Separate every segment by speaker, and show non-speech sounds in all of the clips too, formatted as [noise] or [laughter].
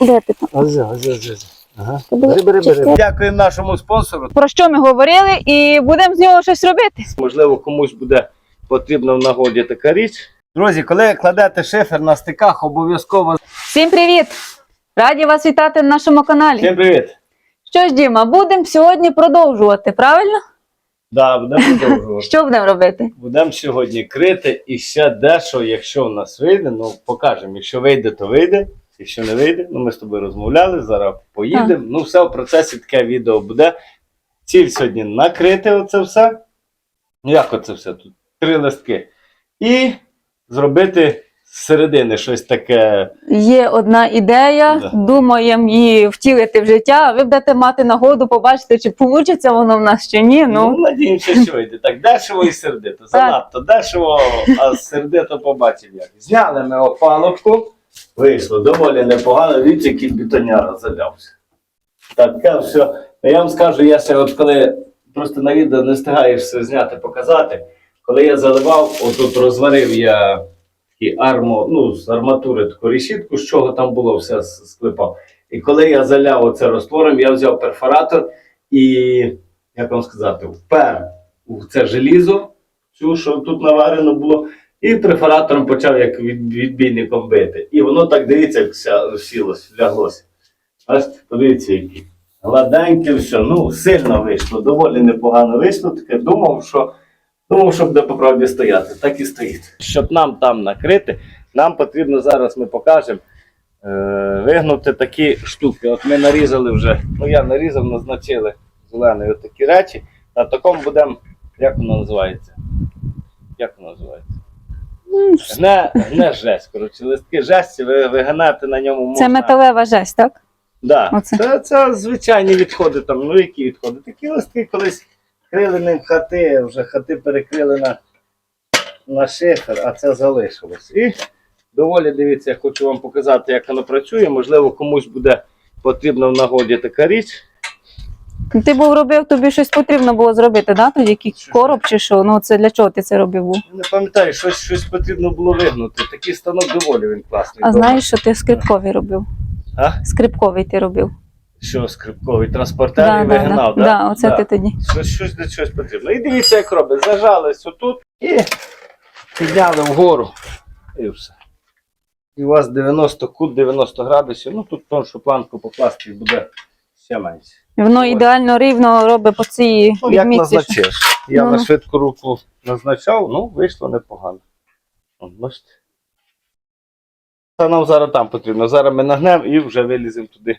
Speaker 1: Де ти там?
Speaker 2: Озе, озе, озе. озе. Ага. Бери, бери, бери. Дякуємо нашому спонсору.
Speaker 1: Про що ми говорили і будемо з нього щось робити.
Speaker 2: Можливо, комусь буде потрібна в нагоді така річ. Друзі, коли кладете шифер на стиках, обов'язково.
Speaker 1: Всім привіт! Раді вас вітати на нашому каналі.
Speaker 2: Всім привіт!
Speaker 1: Що ж, Діма, будемо сьогодні продовжувати, правильно?
Speaker 2: Да, будемо продовжувати.
Speaker 1: Що будемо робити?
Speaker 2: Будемо сьогодні крити і ще дещо, якщо в нас вийде, ну покажемо. Якщо вийде, то вийде. Якщо не вийде, ну ми з тобою розмовляли, зараз поїдемо. Ну, все в процесі таке відео буде. Ціль сьогодні накрити оце все. Ну, як оце все тут? Три листки. І зробити з середини щось таке.
Speaker 1: Є одна ідея,
Speaker 2: Да.
Speaker 1: думаємо її втілити в життя. а Ви будете мати нагоду побачити, чи вийде воно в нас чи ні.
Speaker 2: Ну,
Speaker 1: Ну,
Speaker 2: надіємося, що вийде. Так, дешево і сердито. Занадто дешево, а сердито побачив як. Зняли ми опалубку. Вийшло доволі непогано. Дивіться, який бетоняра залявся. Таке все. Я вам скажу, я ще от коли просто на відео не встигаєш все зняти, показати. Коли я заливав, отут розварив я такі армо, ну, з арматури таку решітку, з чого там було, все с- склепав. І коли я заляв оце роствором, я взяв перфоратор і, як вам сказати, впер у це желізо, цю, що тут наварено було, і перфоратором почав як відбійником бити. І воно так дивіться, як вся сілось, ляглося. Ось подивіться, які. Гладеньке все, ну сильно вийшло, доволі непогано вийшло. Таке думав, що думав, що буде по правді стояти. Так і стоїть. Щоб нам там накрити, нам потрібно зараз ми покажемо. Е, вигнути такі штуки. От ми нарізали вже, ну я нарізав, назначили зеленої такі речі. На такому будемо, як воно називається? Як воно називається?
Speaker 1: М,
Speaker 2: Гне, гне жесть. Коротше, листки жесті, ви вигинати на ньому можна.
Speaker 1: це металева жесть, так?
Speaker 2: Да.
Speaker 1: Оце.
Speaker 2: Це, це звичайні відходи там. Ну які відходи? Такі листки колись крили ним хати, вже хати перекрили на, на шифер, а це залишилось. І доволі дивіться, я хочу вам показати, як воно працює. Можливо, комусь буде потрібна в нагоді така річ.
Speaker 1: Ти був робив, тобі щось потрібно було зробити, да? Тоді якийсь короб чи що? Ну це для чого ти це робив? був?
Speaker 2: Я Не пам'ятаю, щось, щось потрібно було вигнути. Такий станок доволі він класний.
Speaker 1: А
Speaker 2: Добре.
Speaker 1: знаєш, що ти скрипковий робив?
Speaker 2: А?
Speaker 1: Скрипковий ти робив.
Speaker 2: Що скрипковий транспортер і вигинав,
Speaker 1: да, да, оце
Speaker 2: Да.
Speaker 1: ти тоді.
Speaker 2: Щось, щось для чогось потрібно. І дивіться, як робить. Зажались отут і підняли вгору. І все. І у вас 90 кут, 90 градусів. Ну тут тоншу планку покласти і буде ще менше.
Speaker 1: Воно
Speaker 2: Ось.
Speaker 1: ідеально рівно робить по цій
Speaker 2: Ну, як
Speaker 1: відмітці.
Speaker 2: назначиш. Я
Speaker 1: Ну,
Speaker 2: на
Speaker 1: ну.
Speaker 2: швидку руку назначав, ну, вийшло непогано. От, бачите. Та нам зараз там потрібно. Зараз ми нагнемо і вже виліземо туди.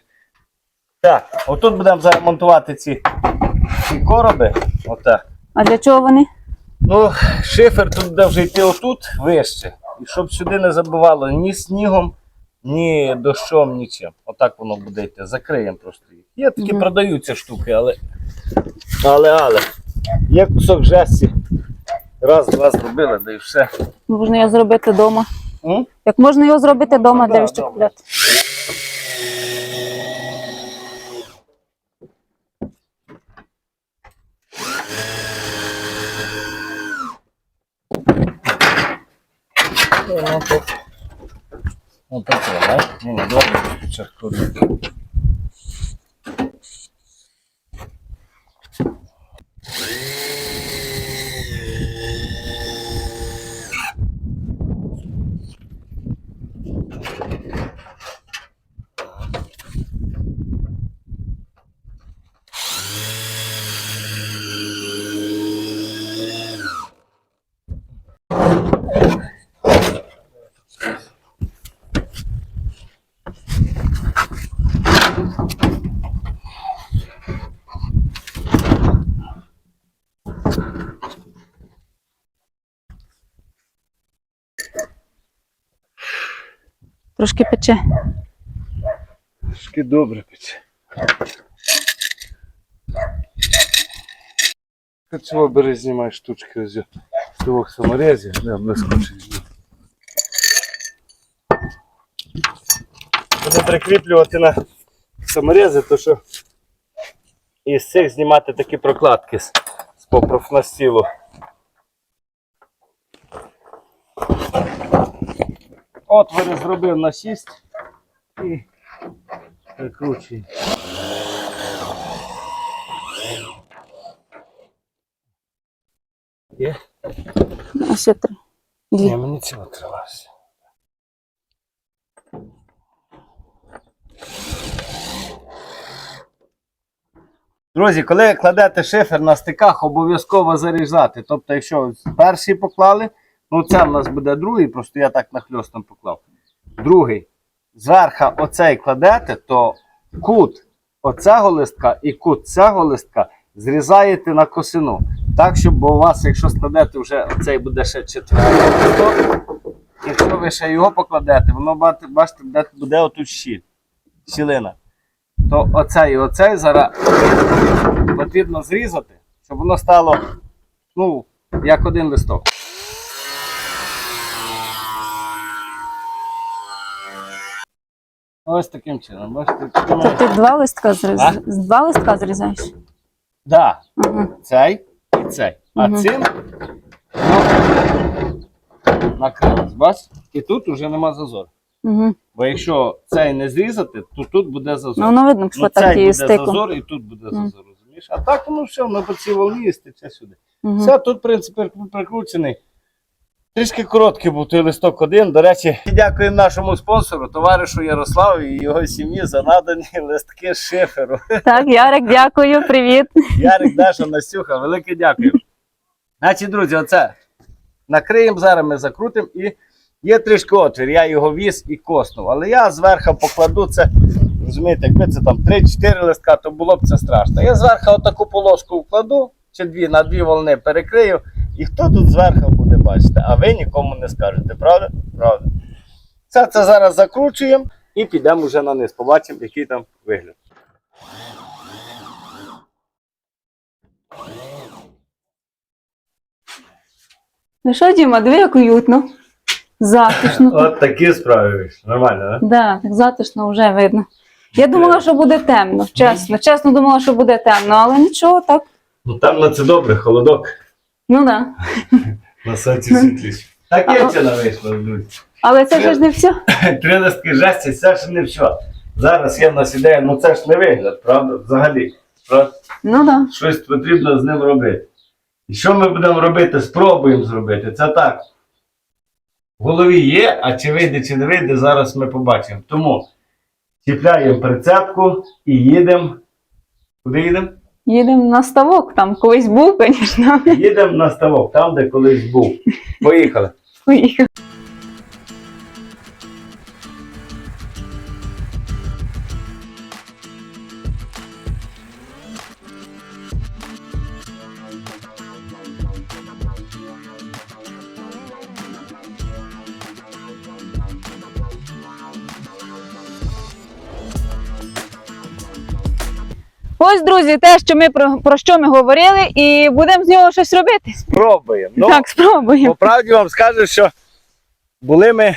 Speaker 2: Так, отут будемо зараз монтувати ці, ці короби. Отак.
Speaker 1: А для чого вони?
Speaker 2: Ну, шифер тут буде вже йти отут вище. І щоб сюди не забивало ні снігом, ні дощом, нічим. Отак воно буде йти. Закриємо просто їх. Є такі
Speaker 1: Мгм.
Speaker 2: продаються штуки, але. Але, але. Є кусок жесті. Раз, два зробили, да і все.
Speaker 1: Можна його зробити вдома.
Speaker 2: М?
Speaker 1: Як можна його зробити вдома,
Speaker 2: Ну,
Speaker 1: де
Speaker 2: да,
Speaker 1: ще
Speaker 2: добре.
Speaker 1: купляти?
Speaker 2: Ну, тут. Ну, так, так? Ну, добре, спочатку.
Speaker 1: Трошки пече.
Speaker 2: Трошки добре пече. Ти чого бери, знімай штучки з двох саморезів, не блискучий. Буде прикріплювати на саморези, то що із цих знімати такі прокладки з попрофнастілу. Отвори зробив на 6 і Прикручуй. Є?
Speaker 1: А ще три. Дві.
Speaker 2: Ні, мені цього тривався. Друзі, коли кладете шифер на стиках, обов'язково зарізати. Тобто, якщо перший поклали, ну це в нас буде другий, просто я так нахльостом поклав. Другий. Зверху оцей кладете, то кут оцього листка і кут цього листка зрізаєте на косину. Так, щоб у вас, якщо складете вже оцей буде ще четвертий листок, якщо ви ще його покладете, воно бачите, буде, буде отут щіль, щілина. То оцей і оцей зараз потрібно зрізати, щоб воно стало ну, як один листок. Ось таким чином. Бачите,
Speaker 1: То ти два листка зріз...
Speaker 2: А?
Speaker 1: два листка зрізаєш?
Speaker 2: Да,
Speaker 1: Угу.
Speaker 2: цей і цей. А
Speaker 1: Мгм.
Speaker 2: цим ну, накрилось, бач? І тут вже нема зазору.
Speaker 1: Угу.
Speaker 2: Бо якщо цей не зрізати, то тут буде зазор.
Speaker 1: Ну, воно видно, що
Speaker 2: Ну,
Speaker 1: так і
Speaker 2: буде
Speaker 1: стику.
Speaker 2: зазор, і тут буде зазор, розумієш? А так воно все, воно по цій волні стече сюди.
Speaker 1: Угу.
Speaker 2: Все, тут, в принципі, прикручений. Трішки короткий був той листок один. До речі, дякую нашому спонсору, товаришу Ярославу і його сім'ї за надані листки шиферу.
Speaker 1: Так, Ярик, дякую, привіт.
Speaker 2: Ярик, Даша, Настюха, велике дякую. Значить, друзі, оце накриємо, зараз ми закрутимо і є трішки отвір. Я його віз і коснув. Але я зверху покладу це. Розумієте, якби це там 3-4 листка, то було б це страшно. Я зверху отаку полоску вкладу, чи дві на дві волни перекрию, і хто тут зверху буде бачити, а ви нікому не скажете, правда? Правда. Це, це зараз закручуємо і підемо вже на низ. Побачимо, який там вигляд.
Speaker 1: Ну що, Діма, диви, як уютно. Затишно.
Speaker 2: От такі справи вийшли. Нормально, так?
Speaker 1: Да, так затишно вже видно. Я думала, що буде темно, чесно. Чесно думала, що буде темно, але нічого, так.
Speaker 2: Ну там на це добре, холодок.
Speaker 1: Ну да.
Speaker 2: На сонці світліше. Так є ціна вийшла, друзі.
Speaker 1: Але це ж не все.
Speaker 2: Три листки жесті, це ж не все. Зараз є в нас ідея, ну це ж не вигляд, правда? Взагалі. Правда?
Speaker 1: Ну да.
Speaker 2: Щось потрібно з ним робити. І що ми будемо робити? Спробуємо зробити. Це так. В голові є, а чи вийде, чи не вийде, зараз ми побачимо. Тому чіпляємо прицепку і їдемо. Куди їдемо?
Speaker 1: Їдемо на ставок, там колись був, [laughs] звісно.
Speaker 2: Їдемо на ставок, там, де колись був. Поїхали.
Speaker 1: Поїхав. Ось, друзі, те, що ми про, про що ми говорили, і будемо з нього щось робити.
Speaker 2: Спробуємо. Ну,
Speaker 1: так, спробуємо.
Speaker 2: По правді вам скажу, що були ми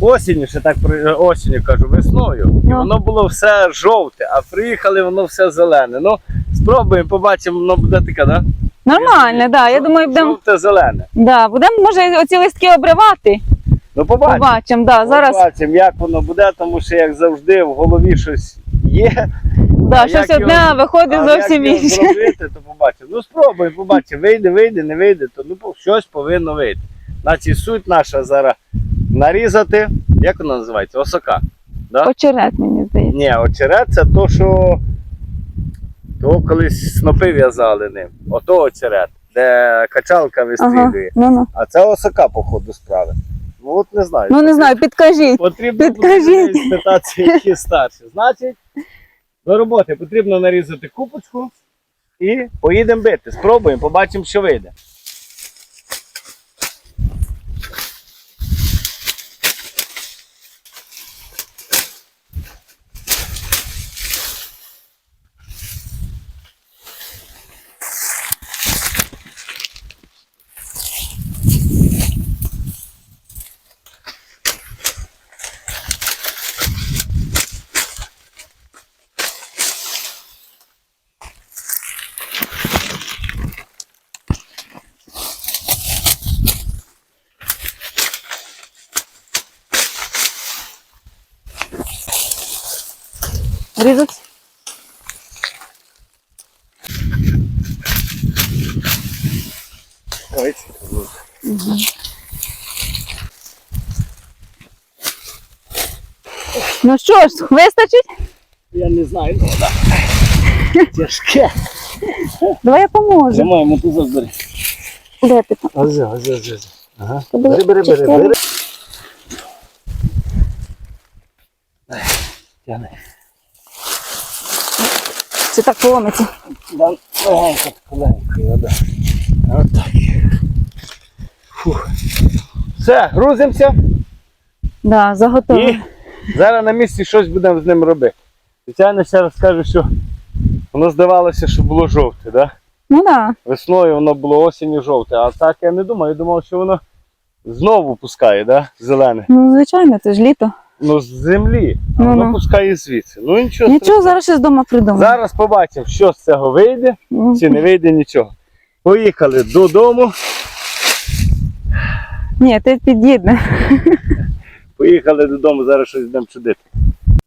Speaker 2: осінню, ще так осінню кажу, весною. І
Speaker 1: Ну.
Speaker 2: воно було все жовте, а приїхали воно все зелене. Ну, спробуємо, побачимо, воно буде таке, да?
Speaker 1: Нормально, так. Да. Я думаю, будемо
Speaker 2: Жовте-зелене.
Speaker 1: да, будемо, може, оці листки обривати.
Speaker 2: Ну, побачимо.
Speaker 1: Побачимо, да. Зараз
Speaker 2: Побачимо, як воно буде, тому що, як завжди, в голові щось є.
Speaker 1: да,
Speaker 2: а
Speaker 1: щось
Speaker 2: як
Speaker 1: одне
Speaker 2: його-
Speaker 1: виходить
Speaker 2: а
Speaker 1: зовсім
Speaker 2: як його
Speaker 1: інше.
Speaker 2: зробити, то побачимо. Ну, спробуємо, побачимо. Вийде, вийде, не вийде, то ну, по- щось повинно вийти. Значить, суть наша зараз нарізати, як вона називається? Осока. Да?
Speaker 1: Очерет, мені здається.
Speaker 2: Ні, очерет це то, що то колись снопи в'язали ним. Ото очерет, де качалка
Speaker 1: Ага,
Speaker 2: вистрілює.
Speaker 1: ну, ну.
Speaker 2: А це осока, по ходу справи. Ну от не знаю.
Speaker 1: ну не знаю, підкажіть.
Speaker 2: Потрібно буде
Speaker 1: Підкажіть.
Speaker 2: спитати, які старші. Значить, до роботи потрібно нарізати купочку і поїдемо бити. Спробуємо, побачимо, що вийде.
Speaker 1: Ну що ж, вистачить?
Speaker 2: Я не знаю, ну да. Тяжке.
Speaker 1: Давай я поможу.
Speaker 2: Тримаємо тут забери.
Speaker 1: Де ти там?
Speaker 2: Озе, озе. озе. Ага. Бери, бери, бери, бери. Тяни.
Speaker 1: Чи так поломиться?
Speaker 2: Да, легенько, легенько, да. Отак. Фух. Все, грузимося
Speaker 1: Да, заготовлено.
Speaker 2: і зараз на місці щось будемо з ним робити. Звичайно, ще раз скажу, що воно здавалося, що було жовте, да?
Speaker 1: Ну так.
Speaker 2: Весною воно було осінню жовте, а так я не думаю, я думав, що воно знову пускає, да? зелене.
Speaker 1: Ну, звичайно, це ж літо.
Speaker 2: Ну, з землі, а
Speaker 1: Ну,
Speaker 2: воно
Speaker 1: ну.
Speaker 2: пускає звідси. Ну нічого.
Speaker 1: Нічого,
Speaker 2: страшного.
Speaker 1: зараз щось вдома придумаю.
Speaker 2: Зараз побачимо, що з цього вийде,
Speaker 1: Ну,
Speaker 2: чи не вийде нічого. Поїхали додому.
Speaker 1: Ні, ти під'їдне.
Speaker 2: Поїхали додому, зараз щось будемо чудити.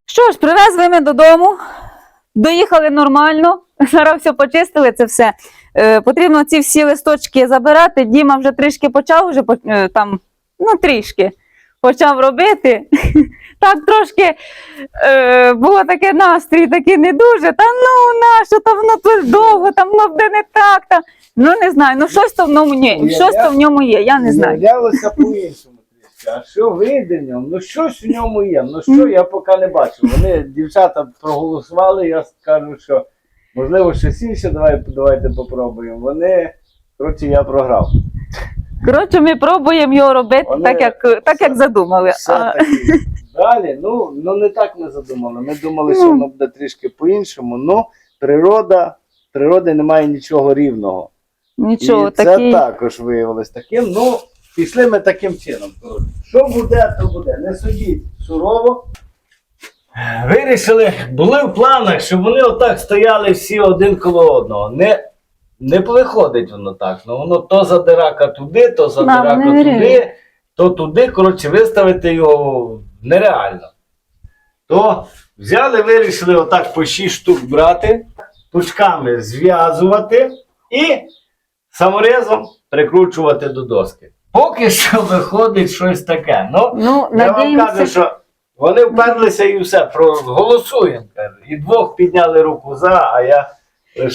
Speaker 1: Що ж, привезли ми додому, доїхали нормально, [laughs] зараз все почистили це все. Е, потрібно ці всі листочки забирати. Діма вже трішки почав, вже е, там, ну трішки почав робити. [laughs] Так трошки е, було таке настрій, такий не дуже. Та ну нащо, та воно тут довго, там воно буде не так. Та. Ну не знаю, ну щось то в ньому є. Щось то в ньому є, я не знаю.
Speaker 2: По-іншому. А що вийде в ньому? Ну щось в ньому є. Ну що я поки не бачу. Вони, дівчата, проголосували, я скажу, що можливо щось інше, давай, давайте попробуємо. Вони, коротше, я програв.
Speaker 1: Коротше, ми пробуємо його робити
Speaker 2: Вони
Speaker 1: так, як, так, як задумали.
Speaker 2: Все-таки. Далі, ну, ну не так ми задумали. Ми думали, що
Speaker 1: Ну.
Speaker 2: воно буде трішки по-іншому. Ну, природа, природи немає нічого рівного.
Speaker 1: Нічого,
Speaker 2: І це
Speaker 1: такий.
Speaker 2: також виявилось таким. Ну, пішли ми таким чином. Що буде, то буде. Не судіть сурово. Вирішили, були в планах, щоб вони отак стояли всі один коло одного. Не, не виходить воно так. Ну воно то задирака туди, то задирака
Speaker 1: не
Speaker 2: туди, то туди. Коротше, виставити його нереально. То взяли, вирішили отак по 6 штук брати, пучками зв'язувати і саморезом прикручувати до доски. Поки що виходить щось таке. Ну,
Speaker 1: Ну,
Speaker 2: я вам кажу, що вони вперлися і все, проголосуємо. каже. І двох підняли руку за, а я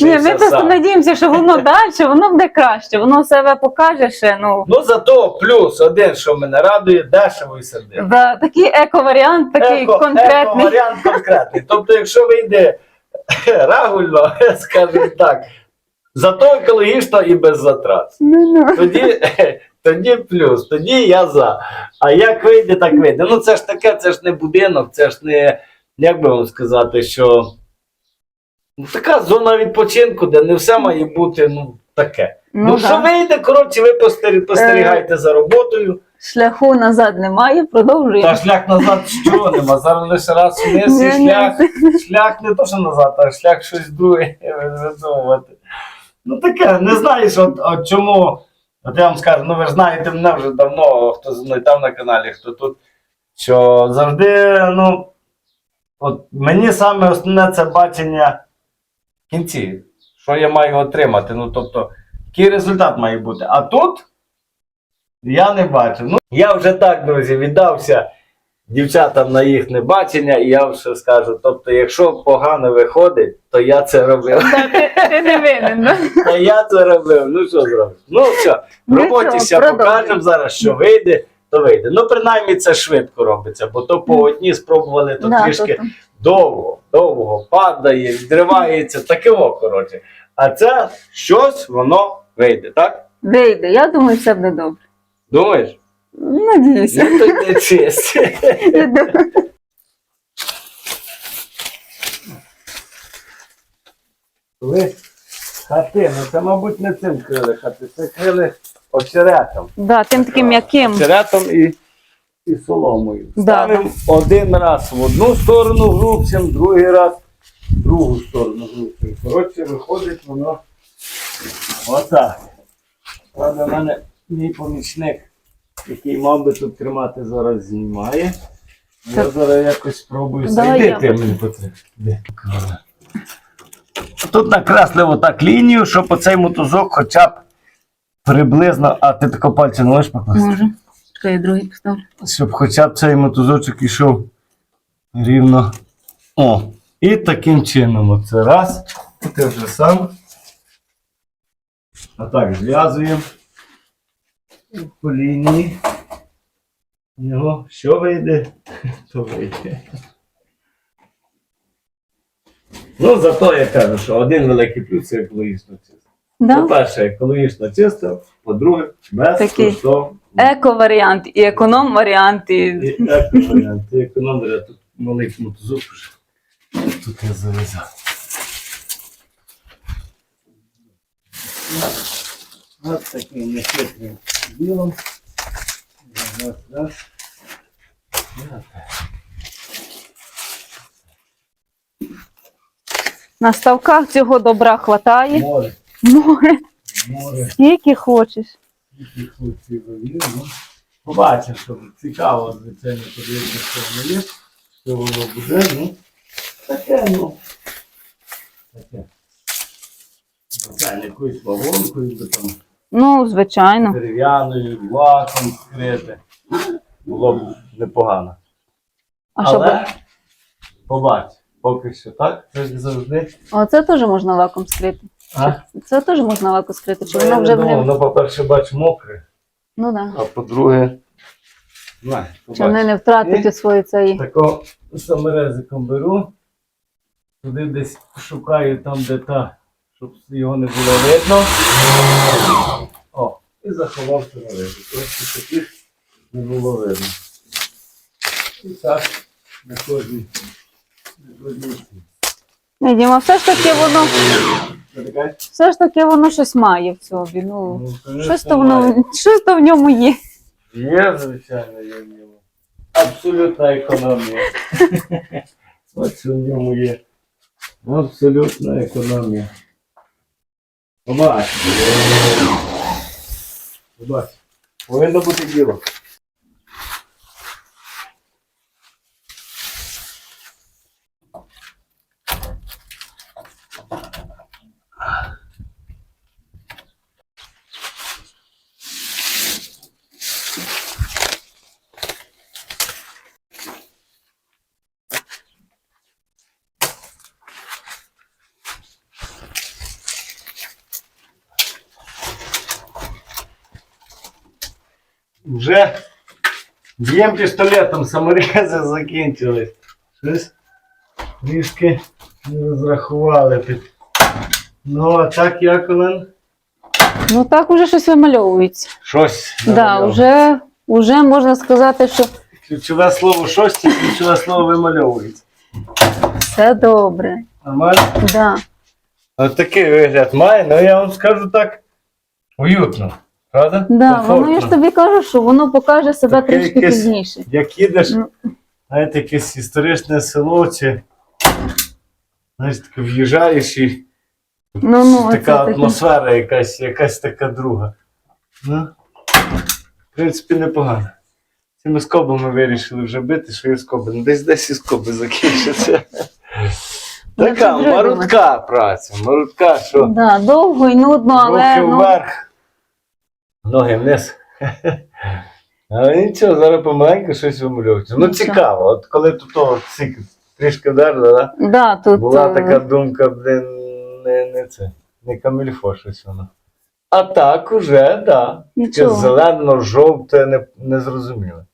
Speaker 1: Ні, ми просто надіємося, що воно [laughs] далі, воно буде краще, воно себе покаже ще. Ну,
Speaker 2: Ну зато плюс один, що мене радує, дешево і сердито.
Speaker 1: за такий еко-варіант, такий
Speaker 2: Еко-
Speaker 1: конкретний.
Speaker 2: еко-варіант конкретний. [laughs] Тобто, якщо вийде [laughs] рагульно, скажімо так, зато екологічно і без затрат.
Speaker 1: Ну, ну.
Speaker 2: Тоді, тоді плюс, тоді я за. А як вийде, так вийде. Ну це ж таке, це ж не будинок, це ж не, як би вам сказати, що ну, така зона відпочинку, де не все має бути ну, таке. Ну,
Speaker 1: Ну,
Speaker 2: що вийде, коротше, ви постері- спостерігайте за роботою.
Speaker 1: Шляху назад немає, продовжуємо.
Speaker 2: Та шлях назад що нема. Зараз лише раз вниз і
Speaker 1: Ні, ні.
Speaker 2: шлях. Шлях не то, що назад, а шлях щось друге [laughs] видумувати. Ну таке, не знаєш, от, от чому. От я вам скажу, ну ви ж знаєте мене вже давно, хто зі мною там на каналі, хто тут. Що завжди, ну, от мені саме основне це бачення в кінці, що я маю отримати. Ну, тобто, який результат має бути. А тут я не бачу. Ну, я вже так, друзі, віддався дівчатам на їхнє бачення, і я вже скажу: тобто, якщо погано виходить, то я це робив.
Speaker 1: Та ти, ти не винен. да?
Speaker 2: Та я це робив. Ну що зробиш? Ну все, в
Speaker 1: Ну,
Speaker 2: роботі ще покажемо зараз, що вийде, то вийде. Ну, принаймні, це швидко робиться, бо то по одній спробували, то
Speaker 1: Да,
Speaker 2: трішки
Speaker 1: то- то.
Speaker 2: довго, довго падає, відривається, таке о, коротше. А це щось воно вийде, так?
Speaker 1: Вийде, я думаю, все буде добре.
Speaker 2: Думаєш?
Speaker 1: Надіюся.
Speaker 2: Ну, то не честь. Коли хати, ну це, мабуть, не цим крили хати, це крили очеретом.
Speaker 1: Да, тим таким м'яким.
Speaker 2: Очеретом і, і соломою.
Speaker 1: Да.
Speaker 2: Ставимо один раз в одну сторону грубцем, другий раз в другу сторону грубцем. Коротше, виходить воно отак. Правда, в мене мій помічник, який мав би тут тримати, зараз знімає. Я зараз якось спробую
Speaker 1: Давай я.
Speaker 2: ти мені потрібно. Де? Тут накресли отак лінію, щоб оцей мотузок хоча б приблизно, а ти тако пальці не можеш покласти?
Speaker 1: Можу. Чекай, я другий поставлю.
Speaker 2: Щоб хоча б цей мотузочок ішов рівно. О, і таким чином. Оце раз. І ти вже сам. А так, зв'язуємо по лінії. Його що вийде, [laughs] то вийде. Ну, зато я кажу, що один великий плюс це екологічно чисто.
Speaker 1: Да?
Speaker 2: По-перше, екологічно чисто, по-друге, безкоштовно.
Speaker 1: Еко-варіант і економ-варіант. І...
Speaker 2: І еко-варіант. І економія тут маленький мотузок вже. Тут я зав'язав. Ось таким нехитрим ділом. Раз, раз.
Speaker 1: На ставках цього добра хватає.
Speaker 2: Море,
Speaker 1: Море,
Speaker 2: море.
Speaker 1: скільки хочеш.
Speaker 2: Хлопці рові, ну. Побачимо, що цікаво, звичайно, подивитися, що воно є, що воно буде, ну. Таке, ну. Таке. Звичайно, якоюсь вагонкою, там
Speaker 1: Ну, звичайно.
Speaker 2: дерев'яною, лаком скрити. Було б непогано.
Speaker 1: А щоб...
Speaker 2: Побач, поки що так, це ж завжди.
Speaker 1: Оце теж можна лаком скрити.
Speaker 2: А?
Speaker 1: Це теж можна лаком скрити, чи воно вже
Speaker 2: думав,
Speaker 1: не.
Speaker 2: Воно, по-перше, бач, мокре,
Speaker 1: Ну так.
Speaker 2: а по-друге,
Speaker 1: Чи вони не втратять у свої цієї.
Speaker 2: Тако саморезиком беру, туди десь шукаю там, де та, щоб його не було видно. О, і заховав саморезик. Ось таких не було видно. І так на кожній. На.
Speaker 1: Ні, Діма, все ж таки воно, все ж таки воно щось має в собі. Ну,
Speaker 2: Ну, конечно,
Speaker 1: щось то
Speaker 2: має.
Speaker 1: воно, щось то в ньому є.
Speaker 2: Є, звичайно, є в ньому. Абсолютна економія. [laughs] Ось в ньому є. Абсолютна економія. Побач. Побач. Повинно бути діло. Вже б'єм пістолетом, саморези закінчились. Щось трішки не розрахували під. Ну, а так як Олен?
Speaker 1: Ну так уже щось вимальовується.
Speaker 2: Щось.
Speaker 1: Да, вже, вже можна сказати, що
Speaker 2: Ключове слово щось, і ключове слово вимальовується.
Speaker 1: все добре.
Speaker 2: Нормально?
Speaker 1: Да.
Speaker 2: Ось такий вигляд має, ну я вам скажу так. Уютно. Правда?
Speaker 1: Да, воно я ж тобі кажу, що воно покаже себе
Speaker 2: Таке
Speaker 1: трішки
Speaker 2: якесь-
Speaker 1: пізніше.
Speaker 2: Як їдеш,
Speaker 1: Ну.
Speaker 2: знаєте, якесь історичне село, чи знаєш, таке в'їжджаєш і
Speaker 1: Ну, ну, оце
Speaker 2: така
Speaker 1: таке.
Speaker 2: атмосфера якась, якась така друга. Ну, в принципі, непогано. Цими скобами вирішили вже бити, що і скоби. Ну, десь десь і скоби закінчаться.
Speaker 1: Ну,
Speaker 2: Така
Speaker 1: вже
Speaker 2: марутка праця, марутка, що
Speaker 1: Да, довго і нудно, але
Speaker 2: руки
Speaker 1: ну,
Speaker 2: вверх, ноги вниз. [laughs] Але нічого, зараз помаленьку щось вимальовується. Ну цікаво, от коли тут того цик, трішки вдерли, да?
Speaker 1: да, тут
Speaker 2: була
Speaker 1: е,
Speaker 2: така думка, блин, не, не це, не камільфо щось воно. А так уже, да. Таке
Speaker 1: нічого.
Speaker 2: зелено-жовте, не, не зрозуміле.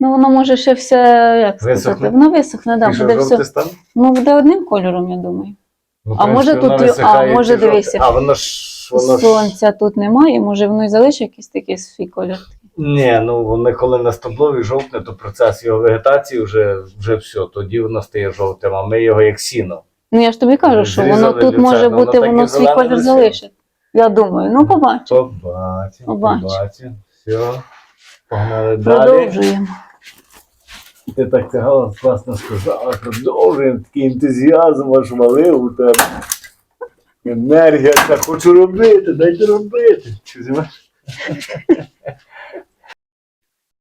Speaker 1: Ну воно може ще все, як сказати,
Speaker 2: Висохне?
Speaker 1: воно висохне, да,
Speaker 2: І що,
Speaker 1: буде
Speaker 2: жовте
Speaker 1: все.
Speaker 2: стане?
Speaker 1: Ну, буде одним кольором, я думаю.
Speaker 2: Ну,
Speaker 1: А може тут
Speaker 2: висихає,
Speaker 1: а, може,
Speaker 2: жовте.
Speaker 1: дивися.
Speaker 2: А воно ж, воно ж...
Speaker 1: Сонця тут немає, може воно і залишить якийсь такий свій колір.
Speaker 2: Ні, ну вони коли на стеблові жовтне, то процес його вегетації вже, вже все, тоді воно стає жовтим, а ми його як сіно.
Speaker 1: Ну я ж тобі кажу, що воно
Speaker 2: Зрізали
Speaker 1: тут може
Speaker 2: люцерну,
Speaker 1: бути,
Speaker 2: воно так і
Speaker 1: воно свій
Speaker 2: зелене лишило.
Speaker 1: залишить. Я думаю, ну побачимо.
Speaker 2: Побачимо,
Speaker 1: Побачимо.
Speaker 2: побачимо. Все. Погнали далі.
Speaker 1: Продовжуємо.
Speaker 2: Ти так голос класно сказала. Продовжуємо такий ентузіазм аж валив у тебе. Енергія, та хочу робити, дайте робити.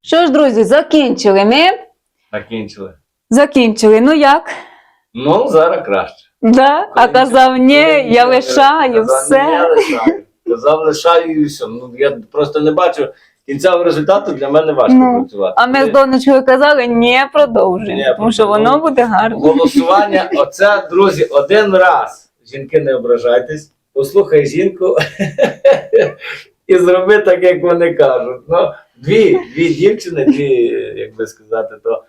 Speaker 1: Що ж, друзі, закінчили ми.
Speaker 2: Закінчили.
Speaker 1: Закінчили. Ну як?
Speaker 2: Ну, зараз краще.
Speaker 1: Да? А казав, ні, я лишаю
Speaker 2: Казав,
Speaker 1: все.
Speaker 2: «Ні, я лишаю. Казав, лишаю і все. Ну, я просто не бачу кінцевого результату, для мене важко
Speaker 1: Ну,
Speaker 2: працювати.
Speaker 1: А ми з донечкою казали, ні, продовжуємо,
Speaker 2: Ні,
Speaker 1: тому що воно буде гарно.
Speaker 2: Голосування, оце, друзі, один раз. Жінки, не ображайтесь. Послухай жінку [laughs] і зроби так, як вони кажуть. Ну, дві, дві дівчини, дві, як би сказати, то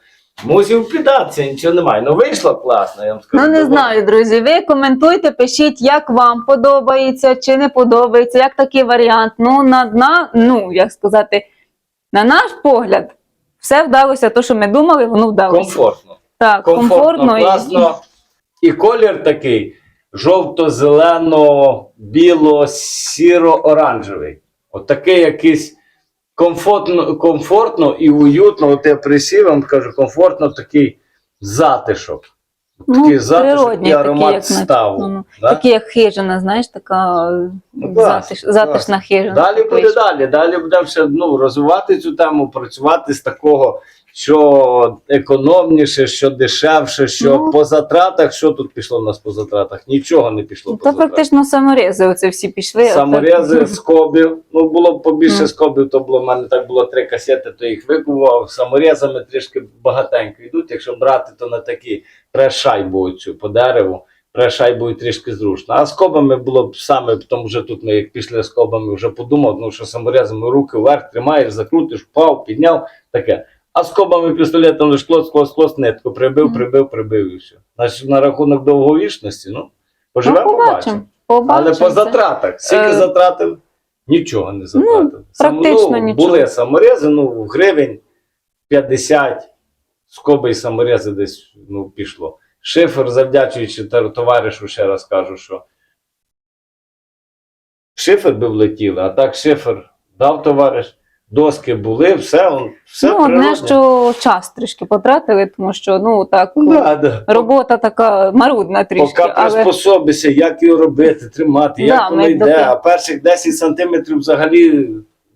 Speaker 2: мусив впитатися, нічого немає. Ну вийшло класно, я вам скажу.
Speaker 1: Ну не знаю, друзі. Ви коментуйте, пишіть, як вам подобається чи не подобається, як такий варіант. Ну, на, на ну як сказати, на наш погляд, все вдалося. То, що ми думали, воно вдалося.
Speaker 2: Комфортно.
Speaker 1: Так,
Speaker 2: Комфортно,
Speaker 1: комфортно, і-
Speaker 2: класно. І колір такий жовто-зелено, біло, сіро-оранжевий. От такий якийсь комфортно, комфортно і уютно. От я присів, вам кажу, комфортно такий затишок.
Speaker 1: Ну,
Speaker 2: Такий затишок
Speaker 1: природній
Speaker 2: і аромат
Speaker 1: як
Speaker 2: ставу.
Speaker 1: ну, ну,
Speaker 2: да?
Speaker 1: Такий, як хижина, знаєш, така
Speaker 2: Ну, клас,
Speaker 1: затиш,
Speaker 2: клас.
Speaker 1: затишна хижина.
Speaker 2: Далі буде далі. Далі будемо ще ну, розвивати цю тему, працювати з такого, що економніше, що дешевше, що
Speaker 1: Ну.
Speaker 2: по затратах. Що тут пішло в нас по затратах? Нічого не пішло
Speaker 1: Ну,
Speaker 2: по
Speaker 1: То
Speaker 2: затратах.
Speaker 1: фактично саморези оце всі пішли.
Speaker 2: Саморези
Speaker 1: так-
Speaker 2: скобів. Ну, було б побільше скобів, то було в мене так було три касети, то їх викував. Саморезами трішки багатенько йдуть. Якщо брати, то на такі прес-шайбу оцю по дереву. Прес-шайбу і трішки зручно. А скобами було б саме, тому що тут ми як пішли скобами вже подумав, ну що саморезами руки вверх тримаєш, закрутиш, впав, підняв, таке. А скобами пістолетом лиш клос, клос, клос, нитку прибив, прибив, прибив і все. Значить, на рахунок довговічності, ну,
Speaker 1: Ну,
Speaker 2: поживемо, побачимо.
Speaker 1: побачимо. побачимо.
Speaker 2: Але по затратах. Скільки
Speaker 1: Е,
Speaker 2: затратив? Нічого не затратив. Сам-
Speaker 1: практично
Speaker 2: ну,
Speaker 1: нічого.
Speaker 2: Були саморези, ну, гривень 50, скоби і саморези десь ну, пішло. Шифер, завдячуючи товаришу, ще раз кажу, що шифер би влетіли, а так шифер дав товариш, доски були, все, все
Speaker 1: ну, одне, що час трішки потратили, тому що ну так
Speaker 2: Да, да.
Speaker 1: робота така марудна трішки.
Speaker 2: Поки
Speaker 1: але...
Speaker 2: приспособишся, як його робити, тримати,
Speaker 1: Да,
Speaker 2: як воно йде.
Speaker 1: доки-
Speaker 2: А перших 10 сантиметрів взагалі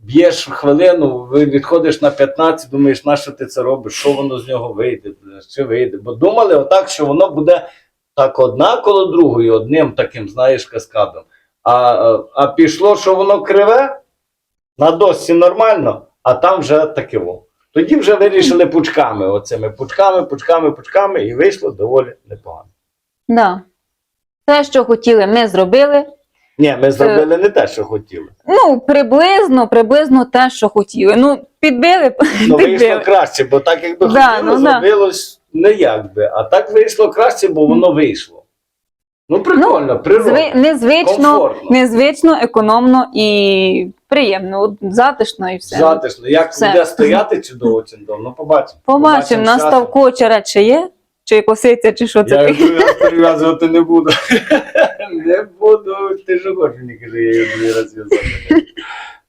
Speaker 2: б'єш хвилину, ви відходиш на 15, думаєш, на що ти це робиш, що воно з нього вийде, чи вийде. Бо думали отак, що воно буде так одна коло другої, одним таким, знаєш, каскадом. А, а пішло, що воно криве, на досці нормально, а там вже таке. во. Тоді вже вирішили пучками, оцими пучками, пучками, пучками, і вийшло доволі непогано.
Speaker 1: Да. Те, що хотіли, ми зробили.
Speaker 2: Ні, ми зробили не те, що хотіли.
Speaker 1: Ну, приблизно, приблизно те, що хотіли. Ну, підбили, [laughs]
Speaker 2: Ну, вийшло краще, бо так якби
Speaker 1: Да,
Speaker 2: хотіло,
Speaker 1: ну, да.
Speaker 2: зробилось не як би. А так вийшло краще, бо воно вийшло. Ну, прикольно, природно.
Speaker 1: Зви... Незвично,
Speaker 2: комфортно.
Speaker 1: незвично, економно і приємно, затишно і все.
Speaker 2: Затишно. Як
Speaker 1: Все.
Speaker 2: буде стояти [laughs] чудово чи довго, ну побачимо.
Speaker 1: Побачимо, на ставку чи є, чи косиця, чи що це
Speaker 2: Я [laughs] перев'язувати не буду. [laughs] не буду. Ти ж хочеш, мені каже, я її дві розв'язати.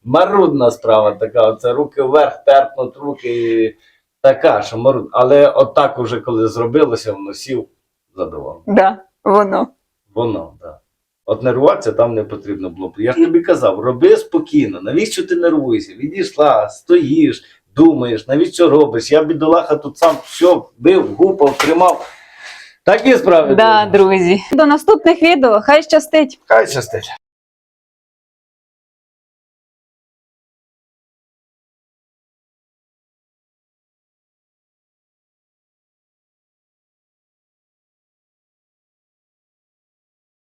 Speaker 2: Марудна справа така. Оце руки вверх, терпнуть руки. І така, що маруд. Але отак уже коли зробилося, воно сів задоволений.
Speaker 1: Да, воно.
Speaker 2: Воно, так. Да. От нервуватися там не потрібно було. Я ж тобі казав, роби спокійно, навіщо ти нервуєшся? Відійшла, стоїш, думаєш, навіщо робиш? Я бідолаха тут сам все бив, гупав, тримав. Такі справи.
Speaker 1: Да, друзі. До наступних відео. Хай щастить!
Speaker 2: Хай щастить.